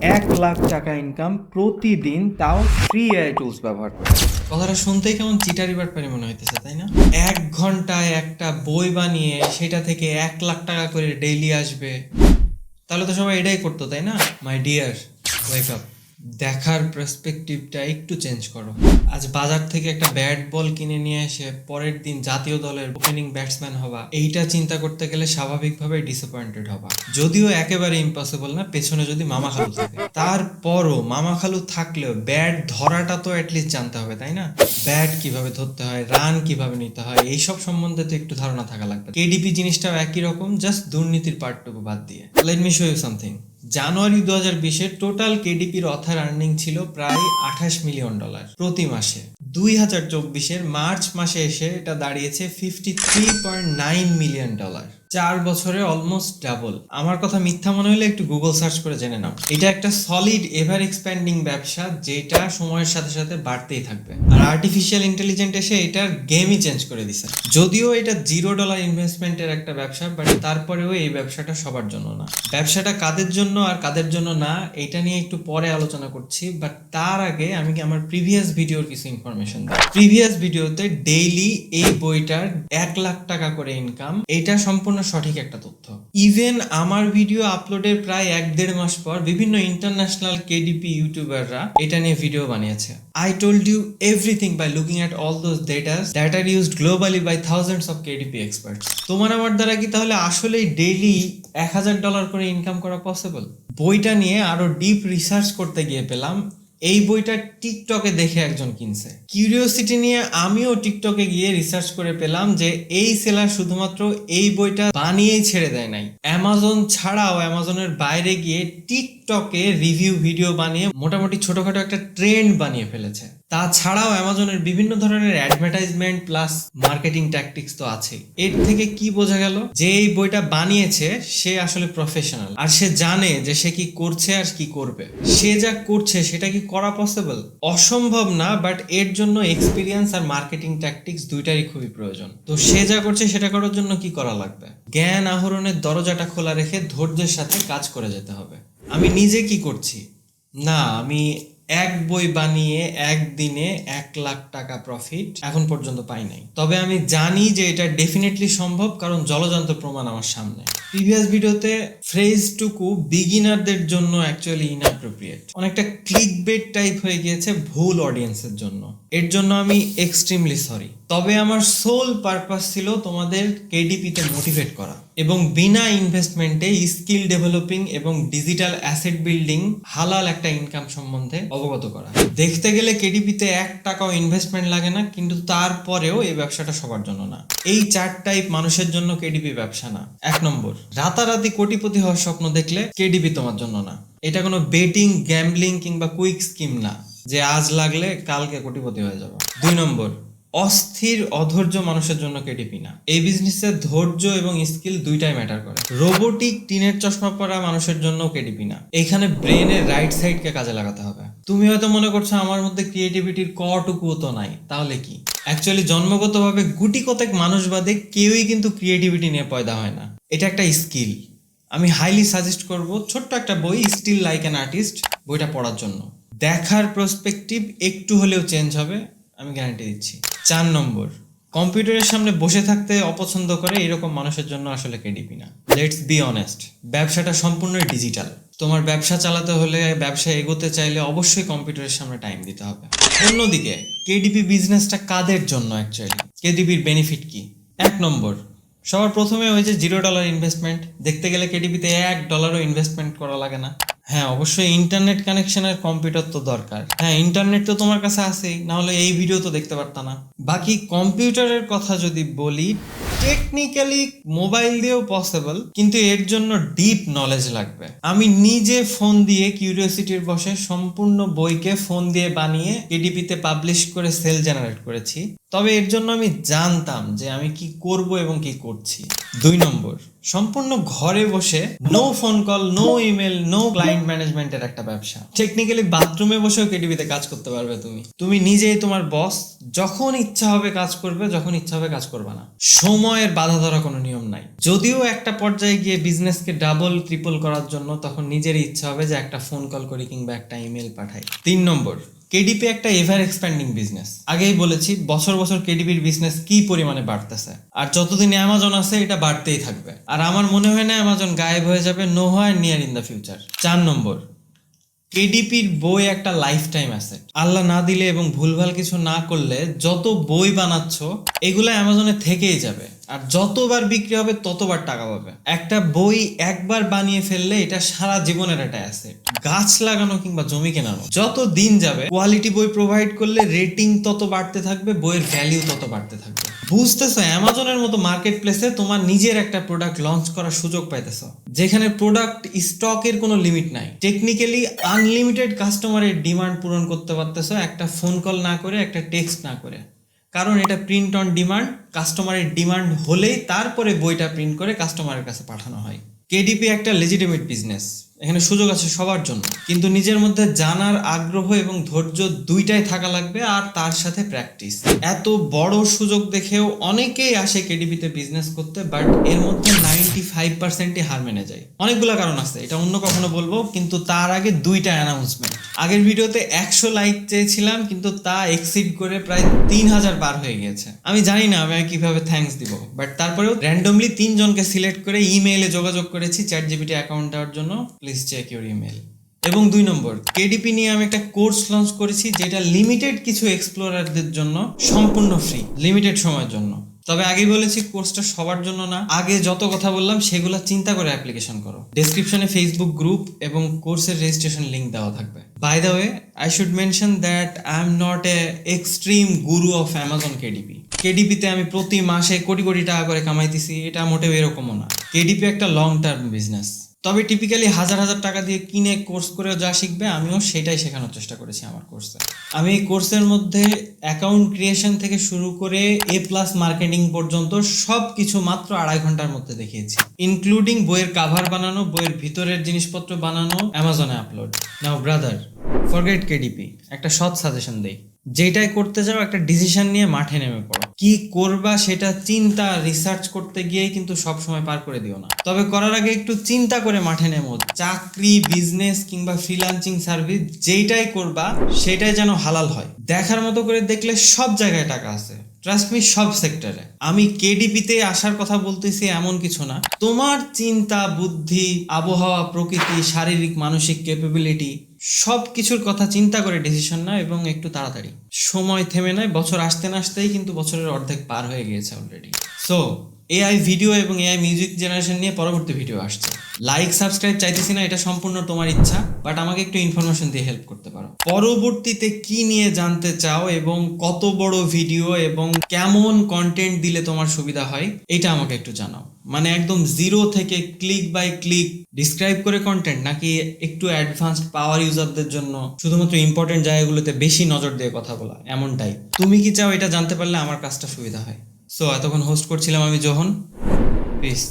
এক লাখ টাকা ইনকাম প্রতিদিন তাও ফ্রি এআই টুলস ব্যবহার করে। কথাটা শুনতেই কেমন চিটারি বাটপারি মনে হইতেছে, তাই না? এক ঘন্টায় একটা বই বানিয়ে সেটা থেকে এক লাখ টাকা করে ডেইলি আসবে। তাহলে তো সবাই এটাই করতো, তাই না? মাই ডিয়ার ওয়েক আপ দেখার পার্সপেক্টিভটা একটু চেঞ্জ করো। আজ বাজার থেকে একটা ব্যাট বল কিনে নিয়ে এসে পরের দিন জাতীয় দলের ওপেনিং ব্যাটসম্যান হবা এইটা চিন্তা করতে গেলে স্বাভাবিকভাবে ডিসঅ্যাপয়েন্টেড হবা যদিও একেবারে ইম্পসিবল না, পেছনে যদি মামা খালু থাকে। তারপরও মামা খালু থাকলেও ব্যাট ধরাটা তো অ্যাটলিস্ট জানতে হবে, তাই না? ব্যাট কীভাবে ধরতে হয় রান কীভাবে নিতে হয়, এইসব সম্বন্ধে তো একটু ধারণা থাকা লাগবে। কেডিপি জিনিসটাও একই রকম জাস্ট দুর্নীতির পার্টটুকু বাদ দিয়ে। Let me show you something জানুয়ারি দু হাজার টোটাল কেডিপির অথার আর্নিং ছিল প্রায় আঠাশ মিলিয়ন ডলার প্রতি মাসে। দুই হাজার চব্বিশের মার্চ মাসে এসে এটা দাঁড়িয়েছে fifty three point nine million dollar চার বছরে অলমোস্ট ডাবল আমার কথা মিথ্যা মনে হলে একটু গুগল সার্চ করে জেনে নাও। এটা একটা সলিড এভার এক্সপ্যান্ডিং ব্যবসা, যেটা সময়ের সাথে সাথে বাড়তেই থাকবে। আর আর্টিফিশিয়াল ইন্টেলিজেন্ট এসে এটার গেমই চেঞ্জ করে দিছে। যদিও এটা জিরো ডলার ইনভেস্টমেন্টের একটা ব্যবসা বাট তারপরেও এই ব্যবসাটা সবার জন্য না। ব্যবসাটা কাদের জন্য আর কাদের জন্য না, এটা নিয়ে একটু পরে আলোচনা করছি বাট তার আগে আমি কি আমার প্রিভিয়াস ভিডিওর কিছু ইনফরমেশন দিই প্রিভিয়াস ভিডিওতে ডেইলি এই বইটার এক লাখ টাকা করে ইনকাম এটা সম্পূর্ণ সঠিক একটা তথ্য। ইভেন আমার ভিডিও আপলোডের প্রায় এক দেড় মাস পর বিভিন্ন ইন্টারন্যাশনাল কেডিপি ইউটিউবাররা এটা নিয়ে ভিডিও বানিয়েছে। I told you everything by looking at all those datas that are used globally by thousands of KDP experts তোমার আমার দ্বারা কি তাহলে আসলেই ডেইলি এক হাজার ডলার করে ইনকাম করা পসিবল বইটা নিয়ে আরও ডিপ রিসার্চ করতে গিয়ে পেলাম। এই বইটা টিকটকে দেখে একজন কিনছে। কিউরিওসিটি নিয়ে আমিও টিকটকে গিয়ে রিসার্চ করে পেলাম যে এই সেলার শুধুমাত্র এই বইটা বানিয়েই ছেড়ে দেয় নাই। অ্যামাজন ছাড়াও অ্যামাজনের বাইরে গিয়ে টিকটকে রিভিউ ভিডিও বানিয়ে মোটামুটি ছোটখাটো একটা ট্রেন্ড বানিয়ে ফেলেছে। তাছাড়াও অ্যামাজনের বিভিন্ন ধরনের অ্যাডভার্টাইজমেন্ট প্লাস মার্কেটিং ট্যাকটিক্স তো আছেই এর থেকে কি বোঝা গেল? যে এই বইটা বানিয়েছে, সে আসলে প্রফেশনাল আর সে জানে যে সে কি করছে আর কি করবে। সে যা করছে, সেটা কি করা পসিবল অসম্ভব না বাট এর জন্য এক্সপিরিয়েন্স আর মার্কেটিং ট্যাকটিক্স দুইটারই খুবই প্রয়োজন। তো সে যা করছে, সেটা করার জন্য কি করা লাগবে? জ্ঞান আহরণের দরজাটা খোলা রেখে ধৈর্যের সাথে কাজ করে যেতে হবে। আমি নিজে কি করছি? না, আমি এক বই বানিয়ে একদিনে এক লাখ টাকা প্রফিট এখন পর্যন্ত পাই নাই। তবে আমি জানি যে এটা ডেফিনেটলি সম্ভব, কারণ জলযন্ত্র প্রমাণ আমার সামনে। প্রিভিয়াস ভিডিওতে ফ্রেজটুকু বিগিনারদের জন্য অ্যাকচুয়ালি ইনঅ্যাপ্রোপ্রিয়েট অনেকটা ক্লিক বেট টাইপ হয়ে গিয়েছে ভুল অডিয়েন্সের জন্য। এর জন্য আমি এক্সট্রিমলি সরি তবে আমার সোল পারপাস ছিল তোমাদের কেডিপিতে মোটিভেট করা এবং বিনা ইনভেস্টমেন্টে স্কিল ডেভেলপিং এবং ডিজিটাল অ্যাসেট বিল্ডিং হালাল একটা ইনকাম সম্বন্ধে অবগত করা। দেখতে গেলে কেডিপিতে এক টাকাও ইনভেস্টমেন্ট লাগে না, কিন্তু তারপরেও এই ব্যবসাটা সবার জন্য না। এই চার টাইপ মানুষের জন্য কেডিপি ব্যবসা না। এক নম্বর, রাতারাতি কোটিপতি হওয়ার স্বপ্ন দেখলে কেডিপি তোমার জন্য না। এটা কোনো বেটিং গ্যাম্বলিং কিংবা কুইক স্কিম না। যে আজ লাগলে কালকে কোটিপতি হয়ে যাবে। দুই নম্বর, অস্থির, অধৈর্য মানুষের জন্য কেডিপি না। এই বিজনেসে ধৈর্য এবং স্কিল দুইটাই ম্যাটার করে। রোবোটিক টিনের চশমা পরা মানুষের জন্য কেডিপি না। এখানে ব্রেনের রাইট সাইডকে কাজে লাগাতে হবে। তুমি হয়তো মনে করছ আমার মধ্যে ক্রিয়েটিভিটির কটুকুও তো নাই, তাহলে কি? অ্যাকচুয়ালি জন্মগতভাবে গুটি কতক মানুষ বাদে কেউই কিন্তু ক্রিয়েটিভিটি নিয়ে পয়দা হয় না। এটা একটা স্কিল আমি হাইলি সাজেস্ট করব ছোট্ট একটা বই স্টিল লাইক অ্যান আর্টিস্ট বইটা পড়ার জন্য। দেখার প্রসপেক্টিভ একটু হলেও চেঞ্জ হবে, আমি গ্যারান্টি দিচ্ছি। চার নম্বর কম্পিউটারের সামনে বসে থাকতে অপছন্দ করে এরকম মানুষের জন্য আসলে কেডিপি না। লেটস বি অনেস্ট ব্যবসাটা সম্পূর্ণই ডিজিটাল তোমার ব্যবসা চালাতে হলে, ব্যবসা এগোতে চাইলে অবশ্যই কম্পিউটারের সামনে টাইম দিতে হবে। অন্যদিকে কেডিপি বিজনেসটা কাদের জন্য অ্যাকচুয়ালি কেডিপির বেনিফিট কি? এক নম্বর, সবার প্রথমে ওই যে জিরো ডলার ইনভেস্টমেন্ট দেখতে গেলে কেডিপিতে এক ডলারও ইনভেস্টমেন্ট করা লাগে না। হ্যাঁ অবশ্যই ইন্টারনেট কানেকশনের কম্পিউটার তো দরকার। হ্যাঁ ইন্টারনেট তো তোমার কাছে আছেই না হলে এই ভিডিও তো দেখতে পারতা না। বাকি কম্পিউটারের কথা যদি বলি টেকনিক্যালি মোবাইল দিয়েও পসিবল কিন্তু এর জন্য ডিপ নলেজ লাগবে। আমি নিজে ফোন দিয়ে কিউরিওসিটির বসে সম্পূর্ণ বইকে ফোন দিয়ে বানিয়ে কেডিপিতে পাবলিশ করে সেল জেনারেট করেছি। তবে এর জন্য আমি জানতাম যে আমি কি করব এবং কি করছি। দুই নম্বর, সম্পূর্ণ ঘরে বসে no phone call no email no client ম্যানেজমেন্টের একটা ব্যবসা। টেকনিক্যালি বাথরুমে বসেও কেটিভিতে কাজ করতে পারবে তুমি। তুমি নিজেই তোমার বস যখন ইচ্ছা হবে কাজ করবে, যখন ইচ্ছা হবে কাজ করবে না। সময়ের বাধা ধরা কোনো নিয়ম নাই। যদিও একটা পর্যায়ে গিয়ে বিজনেসকে ডাবল ট্রিপল করার জন্য তখন নিজেরই ইচ্ছা হবে যে একটা ফোন কল করি কিংবা একটা ইমেল পাঠাই। তিন নম্বর কেডিপি একটা এভার এক্সপ্যান্ডিং বিজনেস আগেই বলেছি, বছর বছর কেডিপির বিজনেস কি পরিমাণে বাড়তেছে। আর যতদিন অ্যামাজন আছে, এটা বাড়তেই থাকবে। আর আমার মনে হয় না অ্যামাজন গায়েব হয়ে যাবে নো হয় নিয়ার ইন দ্য ফিউচার চার নম্বর কেডিপির বই একটা লাইফ টাইম আছে আল্লাহ না দিলে এবং ভুলভাল কিছু না করলে, যত বই বানাচ্ছ, এগুলো অ্যামাজনে থেকেই যাবে। আর যতবার বিক্রি হবে, ততবার টাকা পাবে। একটা বই একবার বানিয়ে ফেললে এটা সারা জীবনের একটা অ্যাসেট গাছ লাগানো কিংবা জমি কেনানো, যত দিন যাবে কোয়ালিটি বই প্রোভাইড করলে রেটিং তত বাড়তে থাকবে, বইয়ের ভ্যালিউ তত বাড়তে থাকবে। বুঝতেছো? অ্যামাজনের মতো মার্কেট প্লেসে তোমার নিজের একটা প্রোডাক্ট লঞ্চ করার সুযোগ পাইতেছো। যেখানে প্রোডাক্ট স্টকের কোনো লিমিট নাই। টেকনিক্যালি আনলিমিটেড কাস্টমারের ডিমান্ড পূরণ করতে পারতেছো, একটা ফোন কল না করে, একটা টেক্সট না করে। কারণ এটা প্রিন্ট অন ডিমান্ড কাস্টমারের ডিমান্ড হলেই তারপরে বইটা প্রিন্ট করে কাস্টমারের কাছে পাঠানো হয়। কেডিপি একটা লেজিটিমেট বিজনেস এখানে সুযোগ আছে সবার জন্য। কিন্তু নিজের মধ্যে জানার আগ্রহ এবং ধৈর্য দুইটাই থাকা লাগবে আর তার সাথে প্র্যাকটিস এত বড় সুযোগ দেখেও অনেকেই আসে কেডিপিতে বিজনেস করতে বাট এর মধ্যে নাইনটি ফাইভ পার্সেন্টই হার মেনে যায়। অনেকগুলো কারণ আছে, এটা অন্য কখনো বলব, কিন্তু তার আগে দুইটা অ্যানাউন্সমেন্ট আগের ভিডিওতে একশো লাইক চেয়েছিলাম, কিন্তু তা এক্সিড করে প্রায় তিন হাজার পার হয়ে গিয়েছে। আমি জানি না আমি কীভাবে থ্যাঙ্কস দিব বাট তারপরেও র্যান্ডমলি তিনজনকে সিলেক্ট করে ইমেইলে যোগাযোগ করেছি চ্যাট জিপিটি অ্যাকাউন্ট দেওয়ার জন্য। প্লিজ চেক ইউর ইমেল এবং দুই নম্বর কেডিপি নিয়ে আমি একটা কোর্স লঞ্চ করেছি, যেটা লিমিটেড কিছু এক্সপ্লোরারদের জন্য সম্পূর্ণ ফ্রি লিমিটেড সময়ের জন্য। তবে আগেই বলেছি কোর্সটা সবার জন্য না। আগে যত কথা বললাম, সেগুলো চিন্তা করে অ্যাপ্লিকেশন করো। ডেসক্রিপশনে ফেসবুক গ্রুপ এবং কোর্সের রেজিস্ট্রেশন লিঙ্ক দেওয়া থাকবে। By the way I should mention that I am not a extreme guru of Amazon KDP কেডিপিতে আমি প্রতি মাসে কোটি কোটি টাকা করে কামাইতেছি, এটা মোটেও এরকমও না। কেডিপি একটা লং টার্ম বিজনেস তবে টিপিক্যালি হাজার হাজার টাকা দিয়ে কিনে কোর্স করে যা শিখবে, আমিও সেটাই শেখানোর চেষ্টা করেছি আমার কোর্সে আমি এই কোর্সের মধ্যে অ্যাকাউন্ট ক্রিয়েশন থেকে শুরু করে এ প্লাস মার্কেটিং পর্যন্ত সব কিছু মাত্র আড়াই ঘণ্টার মধ্যে দেখিয়েছি। ইনক্লুডিং বইয়ের কাভার বানানো, বইয়ের ভিতরের জিনিসপত্র বানানো অ্যামাজনে upload now brother forget KDP একটা সৎ সাজেশন দেই। যেটাই করতে যাও, একটা ডিসিশন নিয়ে মাঠে নেমে পড়ো। কি করবা সেটা চিন্তা রিসার্চ করতে গিয়েই কিন্তু সব সময় পার করে দিও না। তবে করার আগে একটু চিন্তা করে মাঠে নেমো। চাকরি বিজনেস কিংবা ফ্রিলান্সিং সার্ভিস যেইটাই করবা, সেটাই যেন হালাল হয়। দেখার মতো করে দেখলে সব জায়গায় টাকা আছে। ট্রাস্ট মি সব সেক্টরে আমি কেডিপিতে আসার কথা বলতেছি এমন কিছু না। তোমার চিন্তা, বুদ্ধি, আবহাওয়া, প্রকৃতি, শারীরিক, মানসিক ক্যাপাবিলিটি সব কিছুর কথা চিন্তা করে ডিসিশন না এবং একটু তাড়াতাড়ি। সময় থেমে নেয় বছর আসতে না আসতেই কিন্তু বছরের অর্ধেক পার হয়ে গিয়েছে অলরেডি সো এআই ভিডিও এবং এআই মিউজিক জেনারেশন নিয়ে পরবর্তী ভিডিও আসছে। লাইক সাবস্ক্রাইব চাইতেছি না, এটা সম্পূর্ণ তোমার ইচ্ছা বাট আমাকে একটু ইনফরমেশন দিয়ে হেল্প করতে পারো। পরবর্তীতে কি নিয়ে জানতে চাও এবং কত বড় ভিডিও এবং কেমন কন্টেন্ট দিলে তোমার সুবিধা হয়, এটা আমাকে একটু জানাও। মানে একদম জিরো থেকে ক্লিক বাই ক্লিক ডিসক্রাইব করে কন্টেন্ট নাকি একটু অ্যাডভান্সড পাওয়ার ইউজারদের জন্য শুধুমাত্র ইম্পর্টেন্ট জায়গাগুলোতে বেশি নজর দিয়ে কথা বলা, এমনটাই। তুমি কি চাও এটা জানতে পারলে আমার কাজটা সুবিধা হয়। সো এতক্ষণ হোস্ট করছিলাম আমি, জোহন। পিস